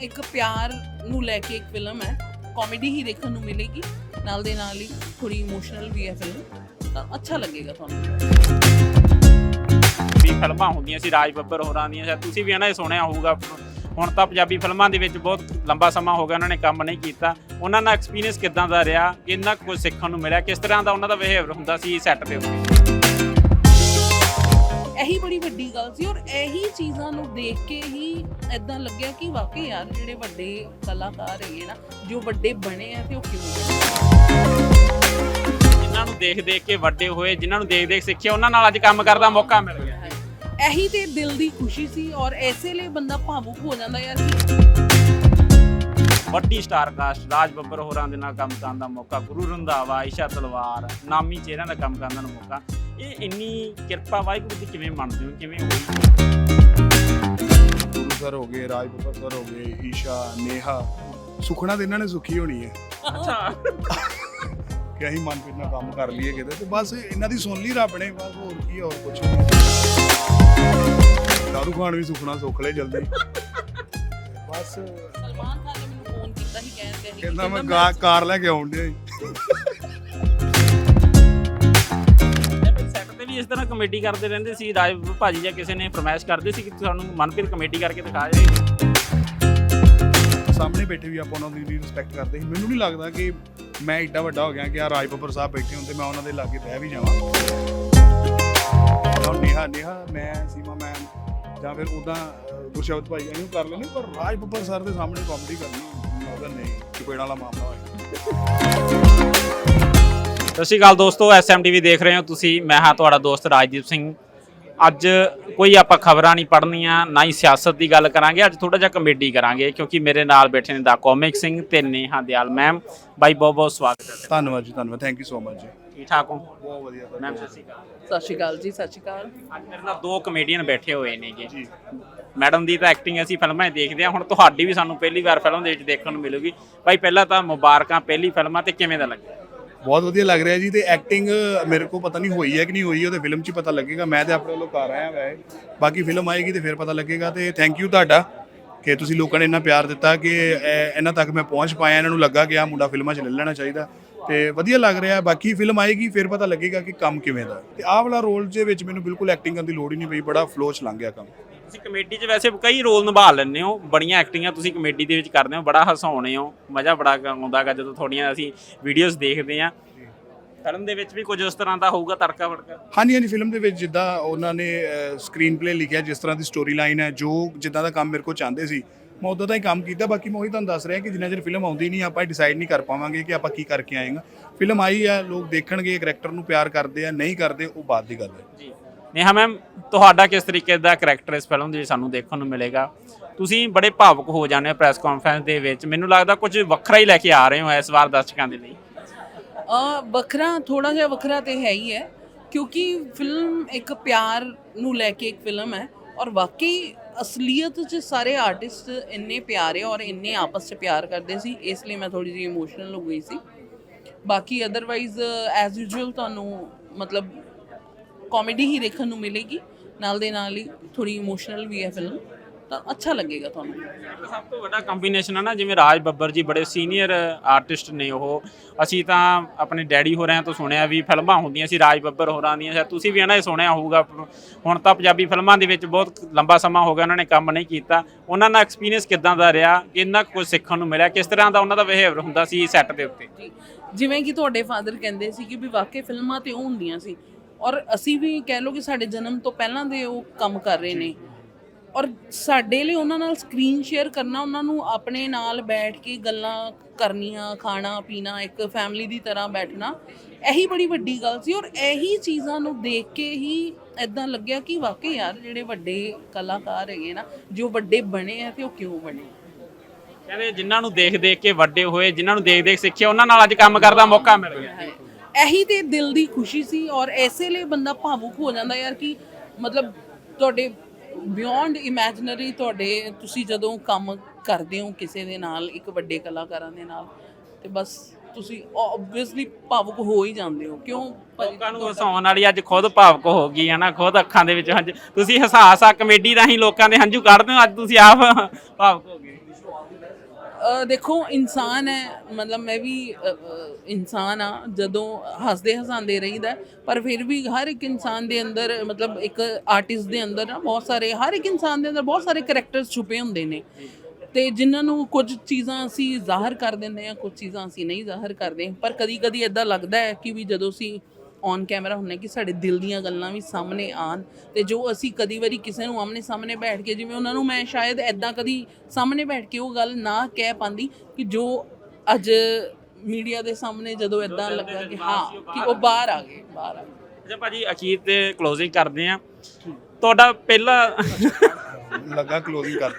ਇੱਕ ਪਿਆਰ ਨੂੰ ਲੈ ਕੇ ਇੱਕ ਫਿਲਮ ਹੈ। ਕਾਮੇਡੀ ਹੀ ਦੇਖਣ ਨੂੰ ਮਿਲੇਗੀ। ਨਾਲ ਦੇ ਨਾਲ ਹੀ ਥੋੜੀ ਇਮੋਸ਼ਨਲ ਵੀ ਹੈ ਫਿਲਮ ਤਾਂ ਅੱਛਾ ਲੱਗੇਗਾ ਤੁਹਾਨੂੰ। ਵੀ ਫਿਲਮਾਂ ਹੁੰਦੀਆਂ ਸੀ, ਰਾਜ ਬੱਬਰ ਹੋਰਾਂ ਦੀਆਂ। ਸ਼ਾਇਦ ਤੁਸੀਂ ਵੀ ਇਹਨਾਂ ਇਹ ਸੁਣਿਆ ਹੋਊਗਾ। ਹੁਣ ਤਾਂ ਪੰਜਾਬੀ ਫਿਲਮਾਂ ਦੇ ਵਿੱਚ ਬਹੁਤ ਲੰਬਾ ਸਮਾਂ ਹੋ ਗਿਆ, ਉਹਨਾਂ ਨੇ ਕੰਮ ਨਹੀਂ ਕੀਤਾ। ਉਹਨਾਂ ਦਾ ਐਕਸਪੀਰੀਅੰਸ ਕਿਦਾਂ ਦਾ ਰਿਹਾ? ਕਿੰਨਾ ਕੁ ਸਿੱਖਣ ਨੂੰ ਮਿਲਿਆ? ਕਿਸ ਤਰ੍ਹਾਂ ਦਾ ਉਹਨਾਂ ਦਾ ਬਿਹੇਵੀਅਰ ਹੁੰਦਾ ਸੀ ਸੈੱਟ ਦੇ ਉੱਤੇ? ਇਹੀ ਬੜੀ ਵੱਡੀ ਗੱਲ ਸੀ ਔਰ ਇਹੀ ਚੀਜ਼ਾਂ ਨੂੰ ਦੇਖ ਕੇ ਹੀ ਐਦਾਂ ਲੱਗਿਆ ਕਿ ਵਾਕਈ ਯਾਰ ਜਿਹੜੇ ਵੱਡੇ ਕਲਾਕਾਰ ਹੈਗੇ ਨਾ ਜੋ ਵੱਡੇ ਬਣੇ ਆ ਤੇ ਉਹ ਕਿਉਂ ਬਣੇ ਜਿਨ੍ਹਾਂ ਨੂੰ ਦੇਖ ਦੇਖ ਕੇ ਵੱਡੇ ਹੋਏ ਜਿਨ੍ਹਾਂ ਨੂੰ ਦੇਖ ਦੇਖ ਸਿੱਖਿਆ ਉਹਨਾਂ ਨਾਲ ਅੱਜ ਕੰਮ ਕਰਨ ਦਾ ਮੌਕਾ ਮਿਲ ਗਿਆ। ਇਹੀ ਤੇ ਦਿਲ ਦੀ ਖੁਸ਼ੀ ਸੀ ਔਰ ਐਸੇ ਲਈ ਬੰਦਾ ਭਾਵੁਕ ਹੋ ਜਾਂਦਾ ਯਾਰ। ਵੱਡੀ ਸਟਾਰ ਕਾਸਟ ਰਾਜ ਬੱਬਰ ਹੋਰਾਂ ਦੇ ਨਾਲ ਕੰਮ ਕਰਨ ਦਾ ਮੌਕਾ ਗੁਰੂ ਰੰਧਾਵਾ ਆਇਸ਼ਾ ਤਲਵਾਰ ਨਾਮੀ ਚਿਹਰਿਆਂ ਦਾ ਕੰਮ ਕਰਨ ਦਾ ਮੌਕਾ। ਇਹ ਇੰਨੀ ਕਿਰਪਾ ਵਾਹਿਗੁਰੂ ਦੀ ਕਿਵੇਂ ਮੰਨਦੇ ਹੋ? ਕਿਵੇਂ ਹੋਈ? ਗੁਰੂ ਸਰ ਹੋ ਗਏ ਰਾਜ ਬੱਬਰ ਸਰ ਹੋ ਗਏ ਈਸ਼ਾ ਨੇਹਾ। ਸੁਖਣਾ ਤੇ ਇਹਨਾਂ ਨੇ ਸੁਖੀ ਹੋਣੀ ਹੈ। ਅੱਛਾ। ਕਿ ਅਸੀਂ ਮਨਪ੍ਰੀਤ ਨਾਲ ਕੰਮ ਕਰ ਲਈਏ ਕਿਤੇ ਤੇ ਬਸ ਇਹਨਾਂ ਦੀ ਸੁਣ ਲਈ ਰੱਬ ਨੇ ਬਸ ਹੋਰ ਕੀ ਹੋਰ ਕੁਝ ਨਹੀਂ। ਦਾਰੂ ਖਾਨ ਵੀ ਸੁਖਣਾ ਸੁੱਖ ਲੈ ਜਲਦੀ। ਬਸ ਸਲਮਾਨ ਖਾਨ ਕਹਿੰਦੇ ਮੈਂ ਗਾ- ਕਾਰ ਲੈ ਕੇ ਆਉਣ ਡਿਆ ਜੀ। ਸੈੱਟ ਤੇ ਵੀ ਇਸ ਤਰ੍ਹਾਂ ਕਮੇਡੀ ਕਰਦੇ ਰਹਿੰਦੇ ਸੀ ਰਾਜ ਭਾਜੀ ਜਾਂ ਕਿਸੇ ਨੇ ਫਰਮਾਇਸ਼ ਕਰਦੇ ਸੀ ਕਿ ਤੁਹਾਨੂੰ ਮਨਪ੍ਰੀਤ ਕਮੇਡੀ ਕਰਕੇ ਦਿਖਾ ਜਾਏ ਸਾਹਮਣੇ ਬੈਠੇ ਵੀ ਆਪਾਂ ਉਹਨਾਂ ਦੀ ਰਿਸਪੈਕਟ ਕਰਦੇ ਸੀ। ਮੈਨੂੰ ਨਹੀਂ ਲੱਗਦਾ ਕਿ ਮੈਂ ਏਡਾ ਵੱਡਾ ਹੋ ਗਿਆ ਕਿ ਆ ਰਾਜ ਬੱਬਰ ਸਾਹਿਬ ਬੈਠੇ ਹੁੰਦੇ ਮੈਂ ਉਹਨਾਂ ਦੇ ਲਾਗੇ ਬਹਿ ਵੀ ਜਾਵਾਂ। ਹੁਣ ਨੇਹਾ ਨੇਹਾ ਮੈਂ ਸੀਮਾ ਮੈਂ ਜਾਂ ਫਿਰ ਉਦਾਂ ਗੁਰਸ਼ਬਦ ਭਾਈ ਇਹਨੂੰ ਕਰ ਲੈਣੇ ਪਰ ਰਾਜ ਬੱਬਰ ਸਰ ਦੇ ਸਾਹਮਣੇ ਕਾਮੇਡੀ ਕਰਨੀ ਉਹਦਾ ਨਹੀਂ ਚਪੇੜਾਂ ਵਾਲਾ ਮਾਮਲਾ ਹੋਇਆ। ਸਤਿ ਸ਼੍ਰੀ ਅਕਾਲ ਦੋਸਤੋ ਐਸਐਮਟੀਵੀ ਦੇਖ ਰਹੇ ਹੋ ਤੁਸੀਂ। ਮੈਂ ਹਾਂ ਤੁਹਾਡਾ ਦੋਸਤ ਰਾਜਦੀਪ ਸਿੰਘ। ਅੱਜ ਕੋਈ ਆਪਾਂ ਖਬਰਾਂ ਨਹੀਂ ਪੜ੍ਹਨੀਆਂ ਨਾ ਹੀ ਸਿਆਸਤ ਦੀ ਗੱਲ ਕਰਾਂਗੇ ਅੱਜ ਥੋੜਾ ਜਿਹਾ ਕਮੇਡੀ ਕਰਾਂਗੇ ਕਿਉਂਕਿ ਮੇਰੇ ਨਾਲ ਬੈਠੇ ਨੇ ਦਾ ਕੋਮਿਕ ਸਿੰਘ ਤੇ ਨੇਹਾ ਦਿਆਲ ਮੈਮ ਬਾਈ ਬਹੁਤ ਬਹੁਤ ਸਵਾਗਤ ਹੈ। ਧੰਨਵਾਦ ਜੀ ਧੰਨਵਾਦ। ਥੈਂਕ ਯੂ ਸੋ ਮਚ ਜੀ। ਠੀਕ ਠਾਕ ਹੋ? ਬਹੁਤ ਵਧੀਆ ਮੈਮ ਸਤਿ ਸ਼੍ਰੀ ਅਕਾਲ। ਸਤਿ ਸ਼੍ਰੀ ਅਕਾਲ ਜੀ ਸਤਿ ਸ਼੍ਰੀ ਅਕਾਲ। ਅੱਜ ਮੇਰੇ ਨਾਲ ਦੋ ਕਮੇਡੀਅਨ ਬੈਠੇ ਹੋਏ ਨੇਗੇ ਜੀ। ਮੈਡਮ ਦੀ ਤਾਂ ਐਕਟਿੰਗ ਅਸੀਂ ਫਿਲਮਾਂ 'ਚ ਦੇਖਦੇ ਹਾਂ ਹੁਣ ਤੁਹਾਡੀ ਵੀ ਸਾਨੂੰ ਪਹਿਲੀ ਵਾਰ ਫਿਲਮ ਦੇ ਵਿੱਚ ਦੇਖਣ ਨੂੰ ਮਿਲੂਗੀ। ਬਾਈ ਪਹਿਲਾਂ ਤਾਂ ਮੁਬਾਰਕਾਂ ਪਹਿਲੀ ਫਿਲਮਾਂ ਤੇ ਕਿਵੇਂ ਦਾ ਲੱਗਿਆ ਬਹੁਤ ਵਧੀਆ ਲੱਗ ਰਿਹਾ ਜੀ ਤੇ ਐਕਟਿੰਗ ਮੇਰੇ ਕੋ ਪਤਾ ਨਹੀਂ ਹੋਈ ਹੈ ਕਿ ਨਹੀਂ ਹੋਈ ਉਹਦੇ ਫਿਲਮ 'ਚ ਪਤਾ ਲੱਗੇਗਾ। ਮੈਂ ਤੇ ਆਪਣੇ ਵੱਲੋਂ ਕਰ ਆਇਆ ਵੈਸੇ ਬਾਕੀ ਫਿਲਮ ਆਏਗੀ ਤੇ ਫਿਰ ਪਤਾ ਲੱਗੇਗਾ ਤੇ ਥੈਂਕ ਯੂ ਤੁਹਾਡਾ ਕਿ ਤੁਸੀਂ ਲੋਕਾਂ ਨੇ ਇੰਨਾ ਪਿਆਰ ਦਿੱਤਾ ਕਿ ਇਹ- ਇਹਨਾਂ ਤੱਕ ਮੈਂ ਪਹੁੰਚ ਪਾਇਆ ਇਹਨਾਂ ਨੂੰ ਲੱਗਾ ਕਿ ਆ ਮੁੰਡਾ ਫਿਲਮਾਂ 'ਚ ਲੈ ਲੈਣਾ ਚਾਹੀਦਾ। ਤੇ ਵਧੀਆ ਲੱਗ ਰਿਹਾ ਬਾਕੀ ਫਿਲਮ ਆਏਗੀ ਫਿਰ ਪਤਾ ਲੱਗੇਗਾ ਕਿ ਕੰਮ ਕਿਵੇਂ ਦਾ। ਤੇ ਆਹ ਵਾਲਾ ਰੋਲ ਦੇ ਵਿੱਚ ਮੈਨੂੰ ਬਿਲਕੁਲ ਐਕਟਿੰਗ ਕਰਨ ਦੀ ਲੋੜ ਹੀ ਨਹੀਂ ਪਈ ਬੜਾ ਫਲੋ 'ਚ ਲੰਘ ਗਿਆ ਕੰਮ। ਤੁਸੀਂ ਕਮੇਡੀ 'ਚ ਵੈਸੇ ਕਈ ਰੋਲ ਨਿਭਾ ਲੈਂਦੇ ਹੋ ਬੜੀਆਂ ਐਕਟਿੰਗਾਂ ਤੁਸੀਂ ਕਮੇਡੀ ਦੇ ਵਿੱਚ ਕਰਦੇ ਹੋ ਬੜਾ ਹਸਾਉਣੇ ਹੋ ਮਜ਼ਾ ਬੜਾ ਆਉਂਦਾਗਾ ਜਦੋਂ ਤੁਹਾਡੀਆਂ ਅਸੀਂ ਵੀਡੀਓਜ਼ ਦੇਖਦੇ ਹਾਂ। ਫਿਲਮ ਦੇ ਵਿੱਚ ਵੀ ਕੁਝ ਉਸ ਤਰ੍ਹਾਂ ਦਾ ਹੋਊਗਾ ਤੜਕਾ ਵੜਕਾ? ਹਾਂਜੀ ਹਾਂਜੀ ਫਿਲਮ ਦੇ ਵਿੱਚ ਜਿੱਦਾਂ ਉਹਨਾਂ ਨੇ ਸਕਰੀਨ ਪਲੇ ਲਿਖਿਆ ਜਿਸ ਤਰ੍ਹਾਂ ਦੀ ਸਟੋਰੀ ਲਾਈਨ ਹੈ ਜੋ ਜਿੱਦਾਂ ਦਾ ਕੰਮ ਮੇਰੇ ਕੋਲ ਚਾਹੁੰਦੇ ਸੀ ਮੈਂ ਉਦਾਂ ਦਾ ਹੀ ਕੰਮ ਕੀਤਾ ਬਾਕੀ ਮੈਂ ਉਹੀ ਤੁਹਾਨੂੰ ਦੱਸ ਰਿਹਾ ਕਿ ਜਿੰਨਾ ਚਿਰ ਫਿਲਮ ਆਉਂਦੀ ਨਹੀਂ ਆਪਾਂ ਡਿਸਾਈਡ ਨਹੀਂ ਕਰ ਪਾਵਾਂਗੇ ਕਿ ਆਪਾਂ ਕੀ ਕਰਕੇ ਆਏਗਾ ਫਿਲਮ ਆਈ ਆ ਲੋਕ ਦੇਖਣਗੇ ਕਰੈਕਟਰ ਨੂੰ ਪਿਆਰ ਕਰਦੇ ਆ ਨਹੀਂ ਕਰਦੇ ਉਹ ਬਾਅਦ ਦੀ ਗੱਲ ਹੈ। ਜੀ। ਨੇਹਾ ਮੈਮ ਤੁਹਾਡਾ ਕਿਸ ਤਰੀਕੇ ਦਾ ਕਰੈਕਟਰ ਇਸ ਫਿਲਮ ਦੇ ਸਾਨੂੰ ਦੇਖਣ ਨੂੰ ਮਿਲੇਗਾ? ਤੁਸੀਂ ਬੜੇ ਭਾਵੁਕ ਹੋ ਜਾਂਦੇ ਹੋ ਪ੍ਰੈਸ ਕਾਨਫਰੰਸ ਦੇ ਵਿੱਚ। ਮੈਨੂੰ ਲੱਗਦਾ ਕੁਝ ਵੱਖਰਾ ਹੀ ਲੈ ਕੇ ਆ ਰਹੇ ਹੋ ਇਸ ਵਾਰ ਦਰਸ਼ਕਾਂ ਦੇ ਲਈ। ਆ ਵੱਖਰਾ ਥੋੜਾ ਜਿਹਾ ਵੱਖਰਾ ਤੇ ਹੈ ਹੀ ਹੈ ਕਿਉਂਕਿ ਫਿਲਮ ਇੱਕ ਪਿਆਰ ਨੂੰ ਲੈ ਕੇ ਇੱਕ ਫਿਲਮ ਹੈ। ਔਰ ਵਾਕਈ ਅਸਲੀਅਤ 'ਚ ਸਾਰੇ ਆਰਟਿਸਟ ਇੰਨੇ ਪਿਆਰੇ ਔਰ ਇੰਨੇ ਆਪਸ 'ਚ ਪਿਆਰ ਕਰਦੇ ਸੀ, ਇਸ ਲਈ ਮੈਂ ਥੋੜੀ ਜਿਹੀ ਇਮੋਸ਼ਨਲ ਹੋ ਗਈ ਸੀ। ਬਾਕੀ ਅਦਰਵਾਈਜ਼ ਐਜ਼ ਯੂਜੂਅਲ ਤੁਹਾਨੂੰ ਮਤਲਬ ਕਾਮੇਡੀ ਹੀ ਦੇਖਣ ਨੂੰ ਮਿਲੇਗੀ। ਨਾਲ ਦੇ ਨਾਲ ਹੀ ਥੋੜੀ ਇਮੋਸ਼ਨਲ ਵੀ ਹੈ ਫਿਲਮ ਤਾਂ ਅੱਛਾ ਲੱਗੇਗਾ ਤੁਹਾਨੂੰ? ਸਭ ਤੋਂ ਵੱਡਾ ਕੰਬੀਨੇਸ਼ਨ ਹੈ ਨਾ ਜਿਵੇਂ ਰਾਜ ਬੱਬਰ ਜੀ ਬੜੇ ਸੀਨੀਅਰ ਆਰਟਿਸਟ ਨੇ ਉਹ। ਅਸੀਂ ਤਾਂ ਆਪਣੇ ਡੈਡੀ ਹੋਰਾਂ ਤੋਂ ਸੁਣਿਆ ਵੀ ਫਿਲਮਾਂ ਹੁੰਦੀਆਂ ਸੀ ਰਾਜ ਬੱਬਰ ਹੋਰਾਂ ਦੀਆਂ। ਸ਼ਾਇਦ ਤੁਸੀਂ ਵੀ ਇਹਨਾਂ ਇਹ ਸੁਣਿਆ ਹੋਊਗਾ। ਹੁਣ ਤਾਂ ਪੰਜਾਬੀ ਫਿਲਮਾਂ ਦੇ ਵਿੱਚ ਬਹੁਤ ਲੰਬਾ ਸਮਾਂ ਹੋ ਗਿਆ ਉਹਨਾਂ ਨੇ ਕੰਮ ਨਹੀਂ ਕੀਤਾ। ਉਹਨਾਂ ਦਾ ਐਕਸਪੀਰੀਅੰਸ ਕਿਦਾਂ ਦਾ ਰਿਹਾ? ਕਿੰਨਾ ਕੁ ਸਿੱਖਣ ਨੂੰ ਮਿਲਿਆ? ਕਿਸ ਤਰ੍ਹਾਂ ਦਾ ਉਹਨਾਂ ਦਾ ਬਿਹੇਵੀਅਰ ਹੁੰਦਾ ਸੀ ਸੈੱਟ ਦੇ ਉੱਤੇ? ਜਿਵੇਂ ਕਿ ਤੁਹਾਡੇ ਫਾਦਰ ਕਹਿੰਦੇ ਸੀ ਕਿ ਵੀ ਵਾਕਈ ਫਿਲਮਾਂ ਤੇ ਉਹ ਹੁੰਦੀਆਂ ਸੀ। ਔਰ ਅਸੀਂ ਵੀ ਕਹਿ ਲਓ ਕਿ ਸਾਡੇ ਜਨਮ ਤੋਂ ਪਹਿਲਾਂ ਦੇ ਉਹ ਕੰਮ ਕਰ ਰਹੇ ਨੇ। ਔਰ ਸਾਡੇ ਲਈ ਉਹਨਾਂ ਨਾਲ ਸਕਰੀਨ ਸ਼ੇਅਰ ਕਰਨਾ ਉਹਨਾਂ ਨੂੰ ਆਪਣੇ ਨਾਲ ਬੈਠ ਕੇ ਗੱਲਾਂ ਕਰਨੀਆਂ ਖਾਣਾ ਪੀਣਾ ਇੱਕ ਫੈਮਿਲੀ ਦੀ ਤਰ੍ਹਾਂ ਬੈਠਣਾ ਇਹੀ ਬੜੀ ਵੱਡੀ ਗੱਲ ਸੀ ਔਰ ਇਹੀ ਚੀਜ਼ਾਂ ਨੂੰ ਦੇਖ ਕੇ ਹੀ ਐਦਾਂ ਲੱਗਿਆ ਕਿ ਵਾਕਈ ਯਾਰ ਜਿਹੜੇ ਵੱਡੇ ਕਲਾਕਾਰ ਹੈਗੇ ਨਾ ਜੋ ਵੱਡੇ ਬਣੇ ਆ ਤੇ ਉਹ ਕਿਉਂ ਬਣੇ? ਕਹਿੰਦੇ ਜਿਨ੍ਹਾਂ ਨੂੰ ਦੇਖ ਦੇਖ ਕੇ ਵੱਡੇ ਹੋਏ ਜਿਨ੍ਹਾਂ ਨੂੰ ਦੇਖ ਦੇਖ ਸਿੱਖਿਆ ਉਹਨਾਂ ਨਾਲ ਅੱਜ ਕੰਮ ਕਰਨ ਦਾ ਮੌਕਾ ਮਿਲ ਗਿਆ। ਇਹੀ ਤੇ ਦਿਲ ਦੀ ਖੁਸ਼ੀ ਸੀ ਔਰ ਐਸੇ ਲਈ ਬੰਦਾ ਭਾਵੁਕ ਹੋ ਜਾਂਦਾ ਯਾਰ ਕਿ ਮਤਲਬ ਤੁਹਾਡੇ ਬਿਯੋਂਡ ਇਮੇਜਿਨਰੀ ਤੁਹਾਡੇ ਤੁਸੀਂ ਜਦੋਂ ਕੰਮ ਕਰਦੇ ਹੋ ਕਿਸੇ ਦੇ ਨਾਲ ਇੱਕ ਵੱਡੇ ਕਲਾਕਾਰਾਂ ਦੇ ਨਾਲ ਤੇ ਬਸ ਤੁਸੀਂ ਆਬਵੀਅਸਲੀ ਭਾਵੁਕ ਹੋ ਹੀ ਜਾਂਦੇ ਹੋ ਕਿਉਂ? ਲੋਕਾਂ ਨੂੰ ਹਸਾਉਣ ਵਾਲੀ ਅੱਜ ਖੁਦ ਭਾਵਕ ਹੋ ਗਈ ਹੈ ਨਾ ਖੁਦ ਅੱਖਾਂ ਦੇ ਵਿੱਚ ਹੰਝ ਤੁਸੀਂ ਹਸਾ ਹਸਾ ਕਮੇਡੀ ਰਾਹੀਂ ਲੋਕਾਂ ਦੇ ਹੰਝੂ ਕੱਢਦੇ ਹੋ ਅੱਜ ਤੁਸੀਂ ਆਪ ਭਾਵਕ ਹੋ ਗਏ ਦੇਖੋ, ਇਨਸਾਨ ਹੈ, ਮਤਲਬ ਮੈਂ ਵੀ ਇਨਸਾਨ ਆ ਜਦੋਂ ਹੱਸਦੇ ਹਸਾਉਂਦੇ ਰਹੀਦਾ ਪਰ ਫਿਰ ਵੀ ਹਰ ਇੱਕ ਇਨਸਾਨ ਦੇ ਅੰਦਰ, ਮਤਲਬ ਇੱਕ ਆਰਟਿਸਟ ਦੇ ਅੰਦਰ ਨਾ ਬਹੁਤ ਸਾਰੇ, ਹਰ ਇੱਕ ਇਨਸਾਨ ਦੇ ਅੰਦਰ ਬਹੁਤ ਸਾਰੇ ਕੈਰੈਕਟਰਸ ਛੁਪੇ ਹੁੰਦੇ ਨੇ। ਤੇ ਜਿਨ੍ਹਾਂ ਨੂੰ ਕੁਝ ਚੀਜ਼ਾਂ ਅਸੀਂ ਜ਼ਾਹਰ ਕਰ ਦਿੰਦੇ ਆ ਕੁਝ ਚੀਜ਼ਾਂ ਅਸੀਂ ਨਹੀਂ ਜ਼ਾਹਰ ਕਰਦੇ, ਪਰ ਕਦੀ ਕਦੀ ਇਦਾਂ ਲੱਗਦਾ ਹੈ ਕਿ ਵੀ ਜਦੋਂ ਅਸੀਂ ਔਨ ਕੈਮਰਾ ਹੁੰਨੇ ਕਿ ਸਾਡੇ ਦਿਲ ਦੀਆਂ ਗੱਲਾਂ ਵੀ ਸਾਹਮਣੇ ਆਣ ਤੇ ਜੋ ਅਸੀਂ ਕਦੀ ਵਾਰੀ ਕਿਸੇ ਨੂੰ ਆਮਨੇ ਸਾਹਮਣੇ ਬੈਠ ਕੇ ਜਿਵੇਂ ਉਹਨਾਂ ਨੂੰ ਮੈਂ ਸ਼ਾਇਦ ਐਦਾਂ ਕਦੀ ਸਾਹਮਣੇ ਬੈਠ ਕੇ ਉਹ ਗੱਲ ਨਾ ਕਹਿ ਪਾਂਦੀ ਕਿ ਜੋ ਅੱਜ ਮੀਡੀਆ ਦੇ ਸਾਹਮਣੇ ਜਦੋਂ ਐਦਾਂ ਲੱਗਾ ਕਿ ਹਾਂ ਕਿ ਉਹ ਬਾਹਰ ਆ ਗਏ ਬਾਹਰ ਆ ਗਏ। ਅੱਛਾ ਭਾਜੀ ਅਖੀਰ ਤੇ ਕਲੋਜ਼ਿੰਗ ਕਰਦੇ ਆ ਤੁਹਾਡਾ ਪਹਿਲਾ ਲੱਗਾ ਕਲੋਜ਼ਿੰਗ ਕਰ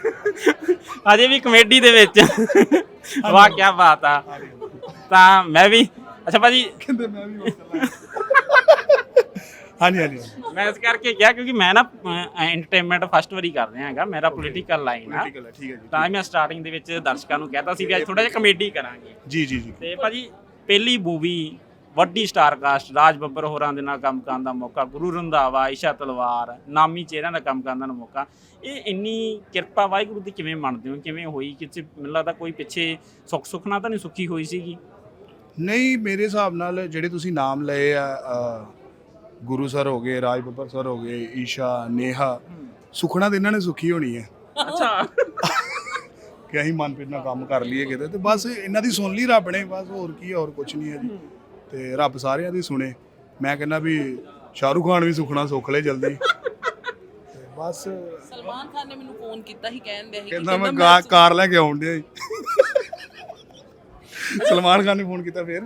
ਅਜੇ ਵੀ ਕਮੇਡੀ ਦੇ ਵਿੱਚ। ਵਾਹ ਕੀ ਬਾਤ ਆ। ਤਾਂ ਮੈਂ ਵੀ ਅੱਛਾ ਭਾਜੀ। ਕਹਿੰਦੇ ਮੈਂ ਵੀ ਹਾਂਜੀ ਹਾਂਜੀ। ਮੈਂ ਇਸ ਕਰਕੇ ਕਿਹਾ ਕਿਉਂਕਿ ਮੈਂ ਨਾ ਐਂਟਰਟੇਨਮੈਂਟ ਫਸਟ ਵਾਰੀ ਕਰ ਰਿਹਾ ਹੈਗਾ ਮੇਰਾ ਪੋਲੀਟੀਕਲ ਲਾਈਨ ਆ। ਠੀਕ ਹੈ ਠੀਕ ਹੈ ਜੀ ਤਾਂ ਹੀ ਮੈਂ ਸਟਾਰਟਿੰਗ ਦੇ ਵਿੱਚ ਦਰਸ਼ਕਾਂ ਨੂੰ ਕਹਿਤਾ ਸੀ ਵੀ ਅੱਜ ਥੋੜਾ ਜਿਹਾ ਕਮੇਡੀ ਕਰਾਂਗੇ। ਜੀ ਜੀ ਜੀ। ਤੇ ਭਾਜੀ ਪਹਿਲੀ ਮੂਵੀ ਵੱਡੀ ਸਟਾਰ ਕਾਸਟ ਰਾਜ ਬੱਬਰ ਹੋਰਾਂ ਦੇ ਨਾਲ ਕੰਮ ਕਰਨ ਦਾ ਮੌਕਾ ਗੁਰੂ ਰੰਧਾਵਾ ਈਸ਼ਾ ਤਲਵਾਰ ਨਾਮੀ ਚਿਹਰਿਆਂ ਦਾ ਕੰਮ ਕਰਨ ਦਾ ਮੌਕਾ। ਇਹ ਇੰਨੀ ਕਿਰਪਾ ਵਾਹਿਗੁਰੂ ਦੀ ਕਿਵੇਂ ਮੰਨਦੇ ਹੋ? ਕਿਵੇਂ ਹੋਈ? ਕਿ ਮੈਨੂੰ ਲੱਗਦਾ ਕੋਈ ਪਿੱਛੇ ਸੁੱਖ ਸੁਖਣਾ ਤਾਂ ਨਹੀਂ ਸੁੱਖੀ ਹੋਈ ਸੀਗੀ। ਨਹੀਂ ਮੇਰੇ ਹਿਸਾਬ ਨਾਲ ਜਿਹੜੇ ਤੁਸੀਂ ਨਾਮ ਲਏ ਆ ਅ, ਗੁਰੂ ਸਰ ਹੋ ਗਏ ਰਾਜ ਬੱਬਰ ਸਰ ਹੋ ਗਏ ਈਸ਼ਾ ਨੇਹਾ ਸੁਖਣਾ ਤੇ ਇਹਨਾਂ ਨੇ ਸੁਖੀ ਹੋਣੀ ਹੈ। ਅੱਛਾ। ਕਿ ਅਸੀਂ ਮਨਪ੍ਰੀਤ ਨਾਲ ਕੰਮ ਕਰ ਲਈਏ ਕਿਤੇ ਤੇ ਬਸ ਇਹਨਾਂ ਦੀ ਸੁਣ ਲਈ ਰੱਬ ਨੇ ਬਸ ਹੋਰ ਕੀ ਹੈ, ਹੋਰ ਕੁਝ ਨਹੀਂ ਹੈ ਜੀ। ਤੇ ਰੱਬ ਸਾਰਿਆਂ ਦੀ ਸੁਣੇ। ਮੈਂ ਕਹਿੰਦਾ ਵੀ ਸ਼ਾਹਰੁਖ ਖਾਨ ਵੀ ਸੁਖਣਾ ਸੁੱਖ ਲੈ ਜਲਦੀ। ਤੇ ਬਸ ਸਲਮਾਨ ਖਾਨ ਨੇ ਮੈਨੂੰ ਫੋਨ ਕੀਤਾ ਹੀ ਕਹਿਣ ਦੇ ਸੀ ਕਿ ਕਹਿੰਦਾ ਮੈਂ ਗਾ- ਕਾਰ ਲੈ ਕੇ ਆਉਣ ਡਿਆ ਜੀ ਸਲਮਾਨ ਖਾਨ ਨੇ ਫੋਨ ਕੀਤਾ ਫਿਰ?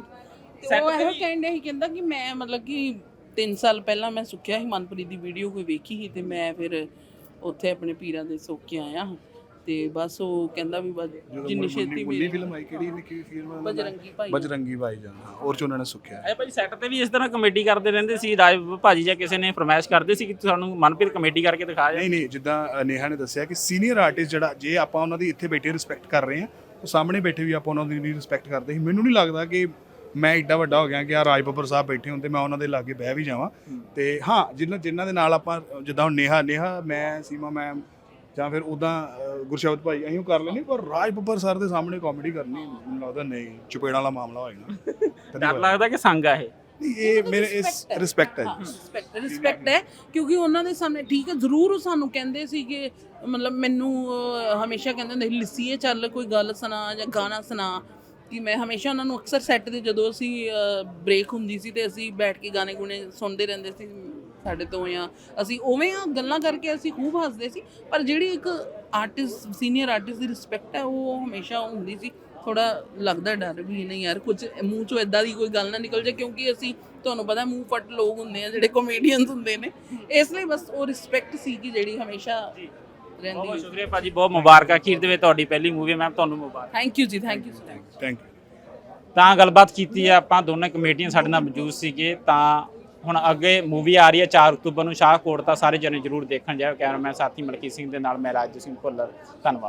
ਤੇ ਉਹ ਇਹੋ ਕਹਿੰਦੇ ਸੀ ਕਹਿੰਦਾ ਕਿ ਮੈਂ ਮਤਲਬ ਕਿ 3 ਸਾਲ ਪਹਿਲਾਂ ਮੈਂ ਸੁੱਕਿਆ ਸੀ ਮਨਪ੍ਰੀਤ ਦੀ ਵੀਡੀਓ ਕੋਈ ਵੇਖੀ ਸੀ ਤੇ ਮੈਂ ਫਿਰ ਉੱਥੇ ਆਪਣੇ ਪੀਰਾਂ ਦੇ ਸੁੱਕ ਕੇ ਆਇਆ ਤੇ ਬਸ ਉਹ ਕਹਿੰਦਾ ਵੀ ਬਸ ਜਿੰਨੀ ਛੇਤੀ ਮੇਰੀ ਫਿਲਮ ਆਈ ਕਿਹੜੀ ਨਿੱਕੀ ਫਿਲਮ ਬਜਰੰਗੀ ਭਾਈ। ਬਜਰੰਗੀ ਭਾਈ ਜਾਨ ਔਰ ਚ ਉਹਨਾਂ ਨੇ ਸੁੱਖਿਆ। ਇਹ ਭਾਜੀ ਸੈੱਟ ਤੇ ਵੀ ਇਸ ਤਰ੍ਹਾਂ ਕਮੇਡੀ ਕਰਦੇ ਰਹਿੰਦੇ ਸੀ ਰਾਜ ਭਾਜੀ ਜਾਂ ਕਿਸੇ ਨੇ ਫਰਮਾਇਸ਼ ਕਰਦੇ ਸੀ ਕਿ ਤੁਹਾਨੂੰ ਮਨਪ੍ਰੀਤ ਕਮੇਡੀ ਕਰਕੇ ਦਿਖਾ ਜਾ। ਨਹੀਂ ਨਹੀਂ ਜਿੱਦਾਂ ਨੇਹਾ ਨੇ ਦੱਸਿਆ ਕਿ ਸੀਨੀਅਰ ਆਰਟਿਸਟ ਜਿਹੜਾ ਜੇ ਆਪਾਂ ਉਹਨਾਂ ਦੀ ਇੱਥੇ ਬੈਠੇ ਰਿਸਪੈਕਟ ਕਰ ਰਹੇ ਹਾਂ ਉਹ ਸਾਹਮਣੇ ਬੈਠੇ ਵੀ ਆਪਾਂ ਉਹਨਾਂ ਦੀ ਨਹੀਂ ਰਿਸਪੈਕਟ ਕਰਦੇ ਸੀ। ਮੈਨੂੰ ਨਹੀਂ ਲੱਗਦਾ ਕਿ ਮੈਂ ਏਡਾ ਵੱਡਾ ਹੋ ਗਿਆ ਕਿ ਆ ਰਾਜ ਬੱਬਰ ਸਾਹਿਬ ਬੈਠੇ ਹੁੰਦੇ ਮੈਂ ਉਹਨਾਂ ਦੇ ਲਾਗੇ ਬਹਿ ਵੀ ਜਾਵਾਂ। ਤੇ ਹਾਂ ਜਿਨ੍ਹਾਂ ਜਿਨ੍ਹਾਂ ਦੇ ਨਾਲ ਆਪਾਂ ਜਿੱਦਾਂ ਹੁਣ ਨੇਹਾ ਨੇਹਾ ਮੈਂ ਸੀਮਾ ਮੈਮ ਜਾਂ ਫਿਰ ਉਦਾਂ ਗੁਰਸ਼ਬਦ ਭਾਈ ਅਸੀਂ ਉਹ ਕਰ ਲੈਣੇ ਪਰ ਰਾਜ ਬੱਬਰ ਸਰ ਦੇ ਸਾਹਮਣੇ ਕਾਮੇਡੀ ਕਰਨੀ ਮੈਨੂੰ ਲੱਗਦਾ ਨਹੀਂ ਚੁਪੇੜਾਂ ਵਾਲਾ ਮਾਮਲਾ ਹੋ ਜਾਣਾ। ਡਰ। ਲੱਗਦਾ ਕਿ ਸੰਗ ਆ ਇਹ। ਨਹੀਂ, ਇਹ ਮੇਰੇ ਇਸ ਰਿਸਪੈਕਟ ਹੈ ਰਿਸਪੈਕਟ ਰਿਸਪੈਕਟ ਹੈ ਕਿਉਂਕਿ ਉਹਨਾਂ ਦੇ ਸਾਹਮਣੇ ਠੀਕ ਹੈ ਜ਼ਰੂਰ ਉਹ ਸਾਨੂੰ ਕਹਿੰਦੇ ਸੀ ਕਿ ਮਤਲਬ ਮੈਨੂੰ ਹਮੇਸ਼ਾ ਕਹਿੰਦੇ ਹੁੰਦੇ ਲਿਸੀਏ ਚੱਲ ਕੋਈ ਗੱਲ ਸੁਣਾ ਜਾਂ ਗਾਣਾ ਸੁਣਾ। ਕਿ ਮੈਂ ਹਮੇਸ਼ਾ ਉਹਨਾਂ ਨੂੰ ਅਕਸਰ ਸੈੱਟ ਤੇ ਜਦੋਂ ਅਸੀਂ ਬ੍ਰੇਕ ਹੁੰਦੀ ਸੀ ਤੇ ਅਸੀਂ ਬੈਠ ਕੇ ਗਾਣੇ ਗੁਣੇ ਸੁਣਦੇ ਰਹਿੰਦੇ ਸੀ ਸਾਡੇ ਤੋਂ ਜਾਂ ਅਸੀਂ ਉਵੇਂ ਆ ਗੱਲਾਂ ਕਰਕੇ ਅਸੀਂ ਖੂਬ ਹੱਸਦੇ ਸੀ ਪਰ ਜਿਹੜੀ ਇੱਕ ਆਰਟਿਸਟ ਸੀਨੀਅਰ ਆਰਟਿਸਟ ਦੀ ਰਿਸਪੈਕਟ ਹੈ ਉਹ ਹਮੇਸ਼ਾ ਹੁੰਦੀ ਸੀ। ਥੋੜਾ ਲੱਗਦਾ ਡਰ ਵੀ ਨਹੀਂ ਯਾਰ ਕੁਝ ਮੂੰਹ ਚੋਂ ਇਦਾਂ ਦੀ ਕੋਈ ਗੱਲ ਨਾ ਨਿਕਲ ਜਾਏ ਕਿਉਂਕਿ ਅਸੀਂ ਤੁਹਾਨੂੰ ਪਤਾ ਮੂੰਹ ਫੱਟ ਲੋਕ ਹੁੰਦੇ ਆ ਜਿਹੜੇ ਕਾਮੇਡੀਅਨਸ ਹੁੰਦੇ ਨੇ। ਇਸ ਲਈ ਬਸ ਉਹ ਰਿਸਪੈਕਟ ਸੀ ਕਿ ਜਿਹੜੀ ਹਮੇਸ਼ਾ ਰਹਿੰਦੀ ਬਹੁਤ ਸ਼ੁਕਰੀਆ ਭਾਜੀ ਬਹੁਤ ਮੁਬਾਰਕਾਂ। ਅਖੀਰ ਦੇ ਵਿੱਚ ਤੁਹਾਡੀ ਪਹਿਲੀ ਮੂਵੀ ਮੈਮ ਤੁਹਾਨੂੰ ਮੁਬਾਰਕ। ਥੈਂਕ ਯੂ ਜੀ ਥੈਂਕ ਯੂ ਥੈਂਕ ਯੂ ਤਾਂ ਗੱਲਬਾਤ ਕੀਤੀ ਹੈ ਆਪਾਂ ਦੋਨੇ ਕਮੇਡੀਅਨ ਸਾਡੇ ਨਾਲ ਮੌਜੂਦ ਸੀਗੇ। ਤਾਂ ਹੁਣ ਅੱਗੇ ਮੂਵੀ ਆ ਰਹੀ ਹੈ 4 ਅਕਤੂਬਰ ਨੂੰ ਸ਼ਾਹਕੋਟ ਤਾਂ ਸਾਰੇ ਜਣੇ ਜਰੂਰ ਦੇਖਣ ਜਾਓ ਕੈਮਰਾਮੈਨ ਸਾਥੀ ਮਲਕੀ ਸਿੰਘ ਦੇ ਨਾਲ ਮੈਂ ਰਾਜ ਸਿੰਘ ਭੁੱਲਰ। ਧੰਨਵਾਦ।